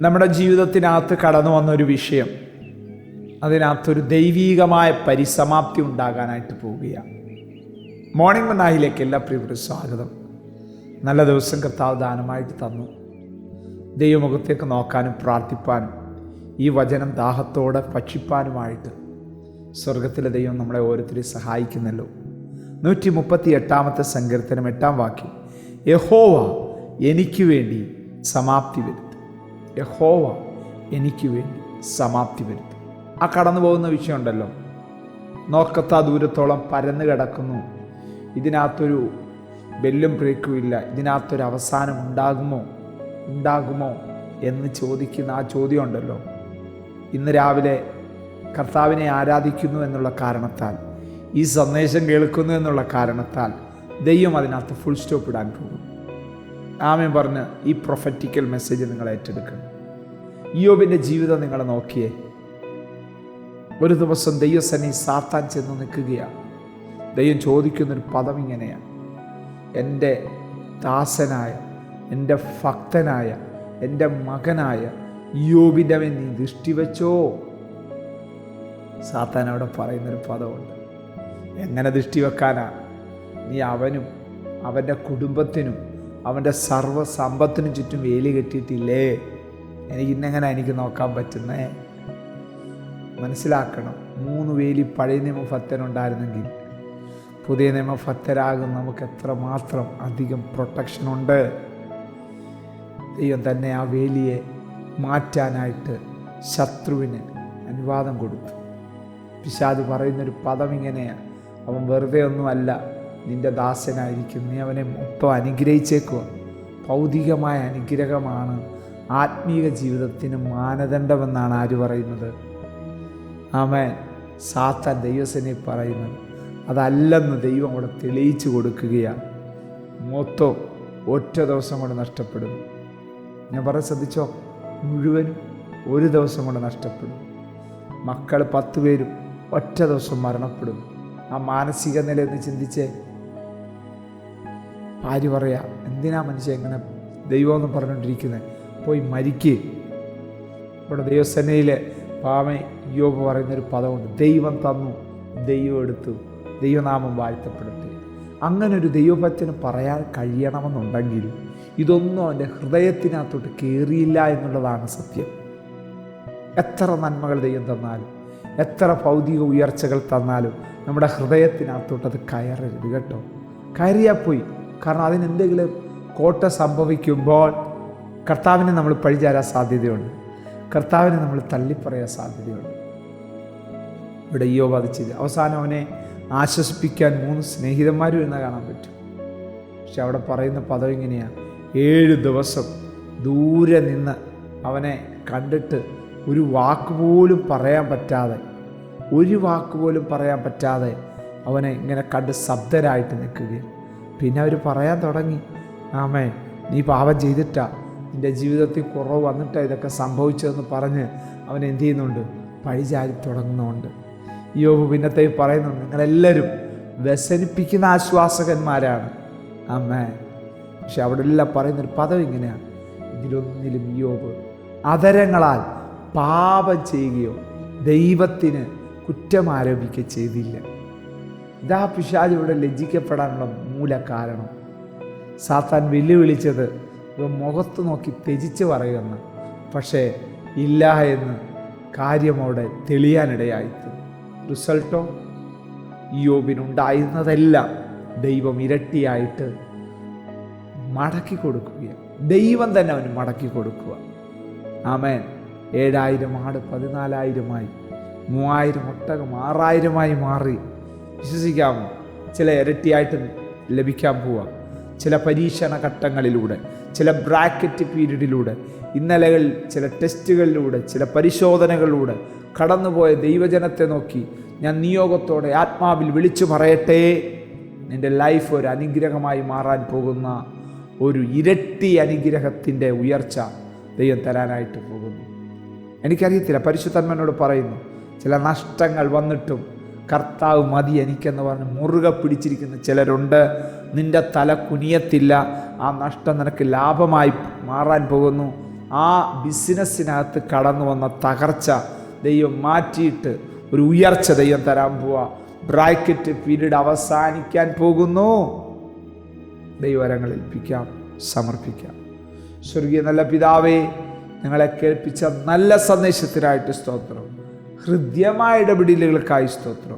നമ്മുടെ ജീവിതത്തിനകത്ത് കടന്നു വന്ന ഒരു വിഷയം. അതിനകത്തൊരു ദൈവീകമായ പരിസമാപ്തി ഉണ്ടാകാനായിട്ട് പോവുകയാണ്. മോർണിംഗ് മനായിലേക്ക് എല്ലാ പ്രിയപ്പെട്ട സ്വാഗതം. നല്ല ദിവസം കർത്താവ് ദാനമായിട്ട് തന്നു. ദൈവമുഖത്തേക്ക് നോക്കാനും പ്രാർത്ഥിപ്പാനും ഈ വചനം ദാഹത്തോടെ ഭക്ഷിപ്പാനുമായിട്ട് സ്വർഗത്തിലെ ദൈവം നമ്മളെ ഓരോരുത്തരെയും സഹായിക്കുന്നല്ലോ. നൂറ്റി മുപ്പത്തി എട്ടാമത്തെ സങ്കീർത്തനം എട്ടാം വാക്യം. യഹോവ എനിക്ക് വേണ്ടി സമാപ്തി വരുത്തും യഹോവ എനിക്ക് വേണ്ടി സമാപ്തി വരുത്തും. ആ കടന്നു പോകുന്ന വിഷയമുണ്ടല്ലോ. നോക്കത്ത ദൂരത്തോളം പരന്നു കിടക്കുന്നു. ഇതിനകത്തൊരു ബെല്ലും ബ്രേക്കും ഇല്ല ഇതിനകത്തൊരു അവസാനം ഉണ്ടാകുമോ? ഉണ്ടാകുമോ എന്ന് ചോദിക്കുന്ന ആ ചോദ്യമുണ്ടല്ലോ. ഇന്ന് രാവിലെ കർത്താവിനെ ആരാധിക്കുന്നു എന്നുള്ള കാരണത്താൽ ഈ സന്ദേശം കേൾക്കുന്നു എന്നുള്ള കാരണത്താൽ ദൈവം അതിനകത്ത് ഫുൾ സ്റ്റോപ്പ് ഇടാൻ പോകും ആമയും പറഞ്ഞ് ഈ പ്രൊഫറ്റിക്കൽ മെസ്സേജ് നിങ്ങൾ ഏറ്റെടുക്കണം. യോബിന്റെ ജീവിതം നിങ്ങൾ നോക്കിയേ. ഒരു ദിവസം ദൈവസനി സാത്താൻ ചെന്ന് നിൽക്കുകയാണ്. ദൈവം ചോദിക്കുന്നൊരു പദം ഇങ്ങനെയാണ്. എന്റെ ദാസനായ എന്റെ ഭക്തനായ എന്റെ മകനായ യോബിന്റെ മേൽ നീ ദൃഷ്ടി വെച്ചോ? സാത്താൻ അവിടെ പറയുന്നൊരു പദമുണ്ട്. എങ്ങനെ ദൃഷ്ടി വെക്കാനാ? നീ അവനും അവന്റെ കുടുംബത്തിനും അവന്റെ സർവ സമ്പത്തിനും ചുറ്റും വേലി കെട്ടിയിട്ടില്ലേ? എനിക്ക് ഇന്നെങ്ങനെ എനിക്ക് നോക്കാൻ പറ്റുന്നേ? മനസ്സിലാക്കണം മൂന്ന് വേലി പഴയ നിയമ ഭക്തനുണ്ടായിരുന്നെങ്കിൽ പുതിയ നിയമ ഭക്തരാകും നമുക്ക് എത്രമാത്രം അധികം പ്രൊട്ടക്ഷൻ ഉണ്ട്. ദൈവം തന്നെ ആ വേലിയെ മാറ്റാനായിട്ട് ശത്രുവിന് അനുവാദം കൊടുത്തു. പിശാദ് പറയുന്നൊരു പദം ഇങ്ങനെയാണ് അവൻ വെറുതെ ഒന്നുമല്ല നിന്റെ ദാസനായിരിക്കും. നീ അവനെ മൊത്തം അനുഗ്രഹിച്ചേക്കുക ഭൗതികമായ അനുഗ്രഹമാണ് ആത്മീക ജീവിതത്തിന് മാനദണ്ഡമെന്നാണ് ആര് പറയുന്നത്? ആമേൻ. സാത്താൻ ദൈവസനെ പറയുന്നത് അതല്ലെന്ന് ദൈവം അവിടെ തെളിയിച്ചു കൊടുക്കുകയാണ്. മൊത്തം ഒറ്റ ദിവസം കൊണ്ട് നഷ്ടപ്പെടും. ഞാൻ പറയാൻ ശ്രദ്ധിച്ചോ? മുഴുവനും ഒരു ദിവസം കൊണ്ട് നഷ്ടപ്പെടും. മക്കൾ പത്ത് പേരും ഒറ്റ ദിവസം മരണപ്പെടും. ആ മാനസിക നില എന്ന് ചിന്തിച്ചേ. ആര് പറയാ? എന്തിനാ മനുഷ്യൻ ഇങ്ങനെ ദൈവം എന്ന് പറഞ്ഞുകൊണ്ടിരിക്കുന്നത് പോയി മരിക്കേ. ഇവിടെ ദൈവസേനയിൽ പാമ യോബ് പറയുന്നൊരു പദമുണ്ട്. ദൈവം തന്നു ദൈവം എടുത്തു ദൈവനാമം വാഴ്ത്തപ്പെടട്ടെ. അങ്ങനെ ഒരു ദൈവഭക്തന് പറയാൻ കഴിയണമെന്നുണ്ടെങ്കിൽ ഇതൊന്നും അവന്റെ ഹൃദയത്തിനകത്തോട്ട് കയറിയില്ല എന്നുള്ളതാണ് സത്യം. എത്ര നന്മകൾ ദൈവം തന്നാലും എത്ര ഭൗതിക ഉയർച്ചകൾ തന്നാലും നമ്മുടെ ഹൃദയത്തിനകത്തോട്ട് അത് കയറരുത് കേട്ടോ. കയറിയാൽ പോയി. കാരണം അതിനെന്തെങ്കിലും കോട്ട സംഭവിക്കുമ്പോൾ കർത്താവിനെ നമ്മൾ പഴിചാരാൻ സാധ്യതയുണ്ട്. കർത്താവിനെ നമ്മൾ തള്ളിപ്പറയാൻ സാധ്യതയുണ്ട്. ഇവിടെ അയ്യോ ബാധിച്ചത് അവസാനം അവനെ ആശ്വസിപ്പിക്കാൻ മൂന്ന് സ്നേഹിതന്മാരും എന്ന് കാണാൻ പറ്റും. പക്ഷെ അവിടെ പറയുന്ന പദം ഇങ്ങനെയാണ് ഏഴ് ദിവസം ദൂരെ നിന്ന് അവനെ കണ്ടിട്ട് ഒരു വാക്ക് പോലും പറയാൻ പറ്റാതെ ഒരു വാക്ക് പോലും പറയാൻ പറ്റാതെ അവനെ ഇങ്ങനെ കണ്ട് ശബ്ദരായിട്ട് നിൽക്കുകയാണ്. പിന്നെ അവർ പറയാൻ തുടങ്ങി. ആമേ നീ പാപം ചെയ്തിട്ടാ. നിന്റെ ജീവിതത്തിൽ കുറവ് വന്നിട്ടാ ഇതൊക്കെ സംഭവിച്ചതെന്ന് പറഞ്ഞ് അവൻ എന്തു ചെയ്യുന്നുണ്ട്? പഴിചാരി തുടങ്ങുന്നുണ്ട്. യോബ് പിന്നത്തെ പറയുന്നുണ്ട് നിങ്ങളെല്ലാവരും വ്യസനിപ്പിക്കുന്ന ആശ്വാസകന്മാരാണ്. അമ്മേ പക്ഷെ അവിടെ എല്ലാം പറയുന്നൊരു പദം ഇങ്ങനെയാണ്. ഇതിലൊന്നിലും യോബ് അതരങ്ങളാൽ പാപം ചെയ്യുകയോ ദൈവത്തിന് കുറ്റം ആരോപിക്കുകയോ ചെയ്തില്ല. ഇതാ പിശാജ് ഇവിടെ ലജ്ജിക്കപ്പെടാനുള്ള മൂല കാരണം. സാത്താൻ വെല്ലുവിളിച്ചത് ഇവ മുഖത്ത് നോക്കി ത്യജിച്ച് പറയുമെന്ന് പക്ഷേ ഇല്ല എന്ന് കാര്യം അവിടെ തെളിയാനിടയായിത്തു. റിസൾട്ടോ? യോബിനുണ്ടായിരുന്നതെല്ലാം ദൈവം ഇരട്ടിയായിട്ട് മടക്കി കൊടുക്കുകയാണ് ദൈവം തന്നെ അവന് മടക്കി കൊടുക്കുക ആമേൻ. ഏഴായിരം ആട് പതിനാലായിരമായി മൂവായിരം ഒട്ടകം ആറായിരമായി മാറി. വിശ്വസിക്കാമോ ചില ഇരട്ടിയായിട്ട് ലഭിക്കാൻ പോവുക ചില പരീക്ഷണ ഘട്ടങ്ങളിലൂടെ ചില ബ്രാക്കറ്റ് പീരീഡിലൂടെ ഇന്നലകൾ ചില ടെസ്റ്റുകളിലൂടെ ചില പരിശോധനകളിലൂടെ കടന്നുപോയ ദൈവജനത്തെ നോക്കി ഞാൻ നിയോഗത്തോടെ ആത്മാവിൽ വിളിച്ചു പറയട്ടെ. നിന്റെ ലൈഫ് ഒരു അനുഗ്രഹമായി മാറാൻ പോകുന്ന ഒരു ഇരട്ടി അനുഗ്രഹത്തിന്റെ ഉയർച്ച ദൈവം തരാനായിട്ട് പോകുന്നു. എനിക്കറിയത്തില്ല പരിശുദ്ധന്മനോട് പറയുന്നു ചില നഷ്ടങ്ങൾ വന്നിട്ടും കർത്താവ് മതി എനിക്കെന്ന് പറഞ്ഞ് മുറുകെ പിടിച്ചിരിക്കുന്ന ചിലരുണ്ട്. നിന്റെ തല കുനിയത്തില്ല. ആ നഷ്ടം നിനക്ക് ലാഭമായി മാറാൻ പോകുന്നു. ആ ബിസിനസ്സിനകത്ത് കടന്നു വന്ന തകർച്ച ദൈവം മാറ്റിയിട്ട് ഒരു ഉയർച്ച ദൈവം തരാൻ പോവാ. ബ്രാക്കറ്റ് പീരീഡ് അവസാനിക്കാൻ പോകുന്നു. ദൈവരങ്ങൾ ഏൽപ്പിക്കാം സമർപ്പിക്കാം. സ്വർഗീയ നല്ല പിതാവേ ഞങ്ങളെ കേൾപ്പിച്ച നല്ല സന്ദേശത്തിനായിട്ട് സ്തോത്രം. ഹൃദ്യമായ ഇടപെടലുകൾക്കായി സ്തോത്രം.